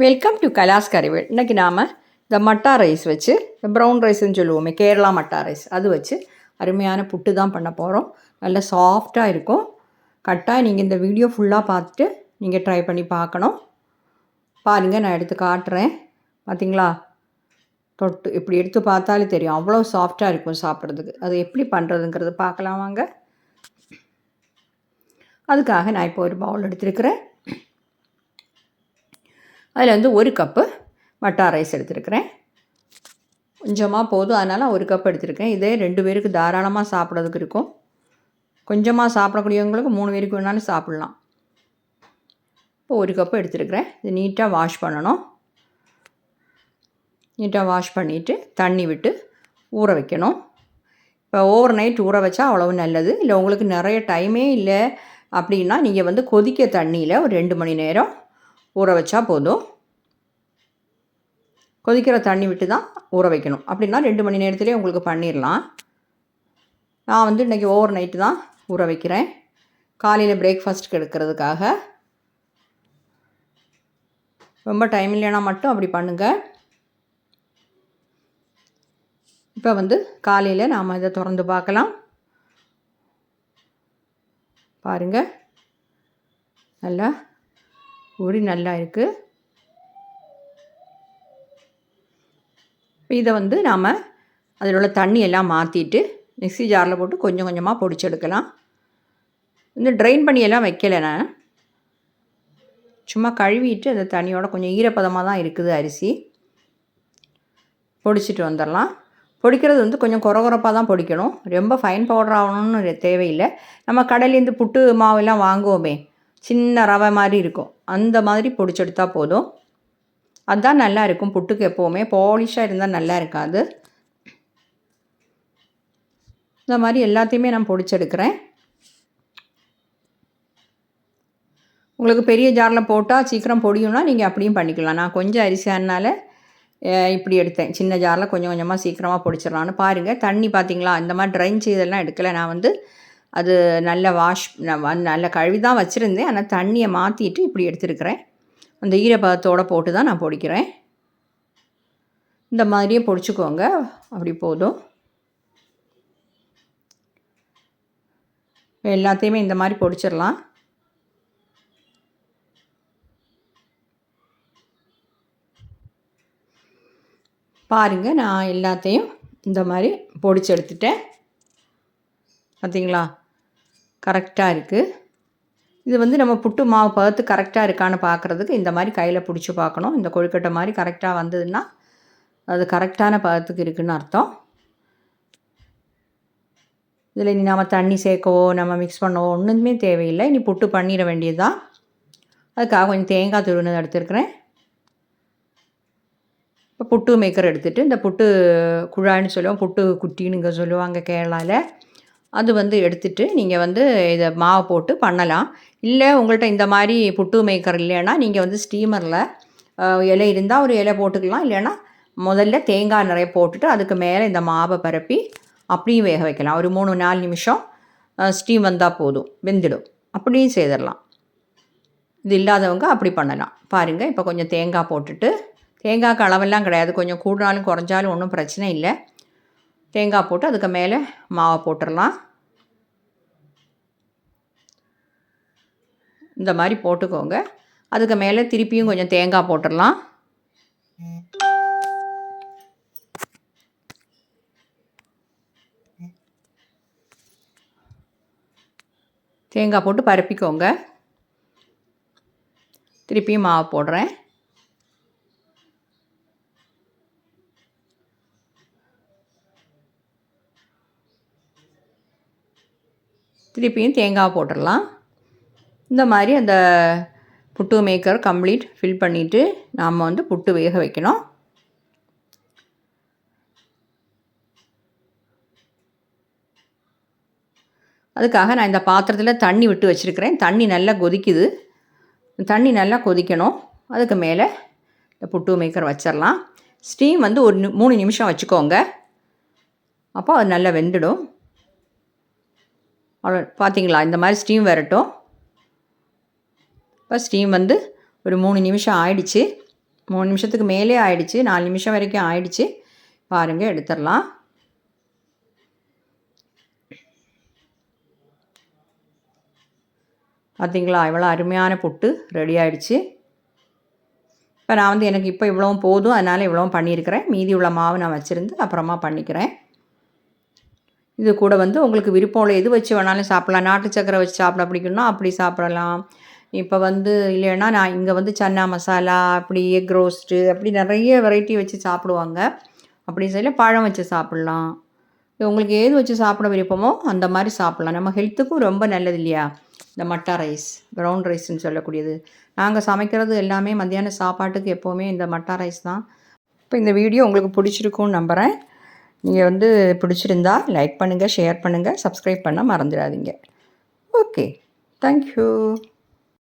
Welcome to கலாஸ் கறிவேல் இன்றைக்கி நாம் இந்த மட்டா ரைஸ் வச்சு இந்த ப்ரௌன் ரைஸ்ன்னு சொல்லுவோமே கேரளா மட்டா ரைஸ். அது வச்சு அருமையான புட்டு தான் பண்ண போகிறோம் நல்ல சாஃப்டாக இருக்கும். கட்டாக நீங்கள் இந்த வீடியோ ஃபுல்லாக பார்த்துட்டு நீங்கள் ட்ரை பண்ணி பார்க்கணும். பாருங்கள் நான் எடுத்து காட்டுறேன். பார்த்தீங்களா தொட்டு இப்படி எடுத்து பார்த்தாலே தெரியும். அவ்வளோ சாஃப்டாக இருக்கும் சாப்பிட்றதுக்கு. அது எப்படி பண்ணுறதுங்கிறது பார்க்கலாம் வாங்க. அதுக்காக நான் இப்போ ஒரு பவுல் எடுத்துருக்கிறேன். அதில் வந்து ஒரு கப்பு மட்டா ரைஸ் எடுத்துருக்கிறேன். கொஞ்சமாக போதும். அதனால் ஒரு கப் எடுத்துருக்கேன். இதே ரெண்டு பேருக்கு தாராளமாக சாப்பிட்றதுக்கு இருக்கும். கொஞ்சமாக சாப்பிடக்கூடியவங்களுக்கு மூணு பேருக்கு வேணாலும் சாப்பிட்லாம். இப்போ ஒரு கப்பு எடுத்துருக்கிறேன். இது நீட்டாக வாஷ் பண்ணணும். நீட்டாக வாஷ் பண்ணிவிட்டு தண்ணி விட்டு ஊற வைக்கணும். இப்போ ஓவர் நைட் ஊற வச்சா அவ்வளவு நல்லது. இல்லை உங்களுக்கு நிறைய டைமே இல்லை அப்படின்னா நீங்கள் வந்து கொதிக்க தண்ணியில் ஒரு ரெண்டு மணி நேரம் ஊற வச்சா போதும். கொதிக்கிற தண்ணி விட்டு தான் ஊற வைக்கணும். அப்படின்னா ரெண்டு மணி நேரத்துலேயே உங்களுக்கு பண்ணிடலாம் நான் வந்து இன்றைக்கி ஓவர் நைட்டு தான் ஊற வைக்கிறேன். காலையில் பிரேக்ஃபாஸ்ட்டுக்கு எடுக்கிறதுக்காக. ரொம்ப டைம் இல்லைனா மட்டும் அப்படி பண்ணுங்கள் இப்போ வந்து காலையில் நாம் இதை திறந்து பார்க்கலாம். பாருங்கள் நல்லா உரி நல்லா இருக்குது இதை வந்து நாம் அதில் உள்ள தண்ணி எல்லாம் மாற்றிட்டு மிக்ஸி ஜாரில் போட்டு கொஞ்சம் கொஞ்சமாக பொடிச்செடுக்கலாம். இந்த ட்ரைன் பண்ணியெல்லாம் வைக்கலை நான். சும்மா கழுவிட்டு அந்த தண்ணியோட கொஞ்சம் ஈரப்பதமாக தான் இருக்குது அரிசி. பொடிச்சிட்டு வந்துடலாம். பொடிக்கிறது வந்து கொஞ்சம் குறகுறப்பாக தான் பொடிக்கணும். ரொம்ப ஃபைன் பவுடர் ஆகணும்னு தேவையில்லை. நம்ம கடையிலேருந்து புட்டு மாவெல்லாம் வாங்குவோமே. சின்ன ரவை மாதிரி இருக்கும். அந்த மாதிரி பொடிச்செடுத்தா போதும். அதுதான் நல்லா இருக்கும். புட்டுக்கு எப்போவுமே பாலிஷாக இருந்தால் நல்லா இருக்காது. இந்த மாதிரி எல்லாத்தையுமே நான் பொடிச்செடுக்கிறேன். உங்களுக்கு பெரிய ஜாரில் போட்டால் சீக்கிரம் பொடியும்னா நீங்கள் அப்படியும் பண்ணிக்கலாம். நான் கொஞ்சம் அரிசியானால இப்படி எடுத்தேன். சின்ன ஜாரில் கொஞ்சம் கொஞ்சமாக சீக்கிரமாக பொடிச்சிடலான்னு பாருங்கள் தண்ணி பார்த்தீங்களா இந்த மாதிரி ட்ரைன் செய்தெல்லாம் எடுக்கலை. நான் வந்து அது நல்ல வாஷ் நல்ல கழுவி தான் வச்சுருந்தேன். ஆனால் தண்ணியை மாற்றிட்டு இப்படி எடுத்துருக்கிறேன். அந்த ஈரப்பதத்தோடு போட்டு தான் நான் பொடிக்கிறேன். இந்த மாதிரியே பொடிச்சுக்கோங்க. அப்படி போதும். எல்லாத்தையுமே இந்த மாதிரி பொடிச்சிடலாம். பாருங்கள் நான் எல்லாத்தையும் இந்த மாதிரி பொடிச்சு எடுத்துட்டேன். பார்த்தீங்களா கரெக்டாக இருக்குது இது வந்து நம்ம புட்டு மாவு பார்த்து கரெக்டாக இருக்கான்னு பார்க்குறதுக்கு இந்த மாதிரி கையில் பிடிச்சி பார்க்கணும் இந்த கொழுக்கட்டை மாதிரி கரெக்டாக வந்ததுன்னா அது கரெக்டான பதத்துக்கு இருக்குதுன்னு அர்த்தம். இதில் இனி நம்ம தண்ணி சேர்க்கவோ நம்ம மிக்ஸ் பண்ணவோ ஒன்றுமே தேவையில்லை. இனி புட்டு பண்ணிட வேண்டியது தான் அதுக்காக கொஞ்சம் தேங்காய் துருவினது எடுத்துருக்குறேன். இப்போ புட்டு மேக்கர் எடுத்துகிட்டு இந்த புட்டு குழாய்னு சொல்லுவோம். புட்டு குட்டின்னு இங்கே சொல்லுவாங்க கேரளாவில் அது வந்து எடுத்துகிட்டு நீங்கள் வந்து இதை மாவை போட்டு பண்ணலாம். இல்லை உங்கள்கிட்ட இந்த மாதிரி புட்டு மேக்கர் இல்லைன்னா நீங்கள் வந்து ஸ்டீமரில் இலை இருந்தால் ஒரு இலை போட்டுக்கலாம். இல்லைன்னா முதல்ல தேங்காய் நிறைய போட்டுட்டு அதுக்கு மேலே இந்த மாவை பரப்பி அப்படியும் வேக வைக்கலாம். ஒரு மூணு நாலு நிமிஷம் ஸ்டீம் வந்தால் போதும். வெந்துடும். அப்படியும் செய்திடலாம் இது இல்லாதவங்க அப்படி பண்ணலாம். பாருங்கள் இப்போ கொஞ்சம் தேங்காய் போட்டுட்டு தேங்காய்க்கு அளவெல்லாம் கிடையாது. கொஞ்சம் கூடினாலும் குறைஞ்சாலும் ஒன்றும் பிரச்சனை இல்லை. தேங்காய் போட்டு அதுக்கு மேலே மாவை போட்டுடலாம். இந்த மாதிரி போட்டுக்கோங்க. அதுக்கு மேலே திருப்பியும் கொஞ்சம் தேங்காய் போட்டுடலாம். தேங்காய் போட்டு பரப்பிக்கோங்க. திருப்பியும் மாவு போடுறேன். திருப்பியும் தேங்காய் போட்டுடலாம். இந்த மாதிரி அந்த புட்டு மேக்கர் கம்ப்ளீட் ஃபில் பண்ணிவிட்டு நாம் வந்து புட்டு வேக வைக்கணும். அதுக்காக நான் இந்த பாத்திரத்தில் தண்ணி விட்டு வச்சுருக்கிறேன். தண்ணி நல்லா கொதிக்குது. தண்ணி நல்லா கொதிக்கணும். அதுக்கு மேலே இந்த புட்டு மேக்கர் வச்சிடலாம். ஸ்டீம் வந்து ஒரு மூணு நிமிஷம் வச்சுக்கோங்க. அப்போ அது நல்லா வெந்துடும். அவ்வளோ பார்த்தீங்களா இந்த மாதிரி ஸ்டீம் வரட்டும். இப்போ ஸ்டீம் வந்து ஒரு மூணு நிமிஷம் ஆயிடுச்சு. மூணு நிமிஷத்துக்கு மேலே ஆயிடுச்சு. நாலு நிமிஷம் வரைக்கும் ஆயிடுச்சு. பாருங்கள் எடுத்துடலாம். பார்த்தீங்களா இவ்வளோ அருமையான புட்டு ரெடி ஆயிடுச்சு. இப்போ நான் வந்து எனக்கு இப்போ இவ்வளவும் போதும். அதனால் இவ்வளவும் பண்ணியிருக்கிறேன். மீதி உள்ள மாவு நான் வச்சுருந்து அப்புறமா பண்ணிக்கிறேன். இது கூட வந்து உங்களுக்கு விருப்பம் உள்ள எது வச்சு வேணாலும் சாப்பிட்லாம். நாட்டு சக்கரை வச்சு சாப்பிட பிடிக்கணும்னா அப்படி சாப்பிடலாம். இப்போ வந்து இல்லைன்னா நான் இங்கே வந்து சன்னா மசாலா அப்படி எக் ரோஸ்ட்டு அப்படி நிறைய வெரைட்டி வச்சு சாப்பிடுவாங்க. அப்படி சொல்லி பழம் வச்சு சாப்பிட்லாம். உங்களுக்கு எது வச்சு சாப்பிட விருப்பமோ அந்த மாதிரி சாப்பிட்லாம். நம்ம ஹெல்த்துக்கும் ரொம்ப நல்லது இல்லையா? இந்த மட்டா ரைஸ் ப்ரௌன் ரைஸ்ன்னு சொல்லக்கூடியது. நாங்கள் சமைக்கிறது எல்லாமே மத்தியான சாப்பாட்டுக்கு எப்போவுமே இந்த மட்டா ரைஸ் தான். இப்போ இந்த வீடியோ உங்களுக்கு பிடிச்சிருக்கும்னு நம்புகிறேன் நீங்கள் வந்து பிடிச்சிருந்தா லைக் பண்ணுங்கள் ஷேர் பண்ணுங்கள் சப்ஸ்கிரைப் பண்ண மறந்துடாதீங்க. Okay thank you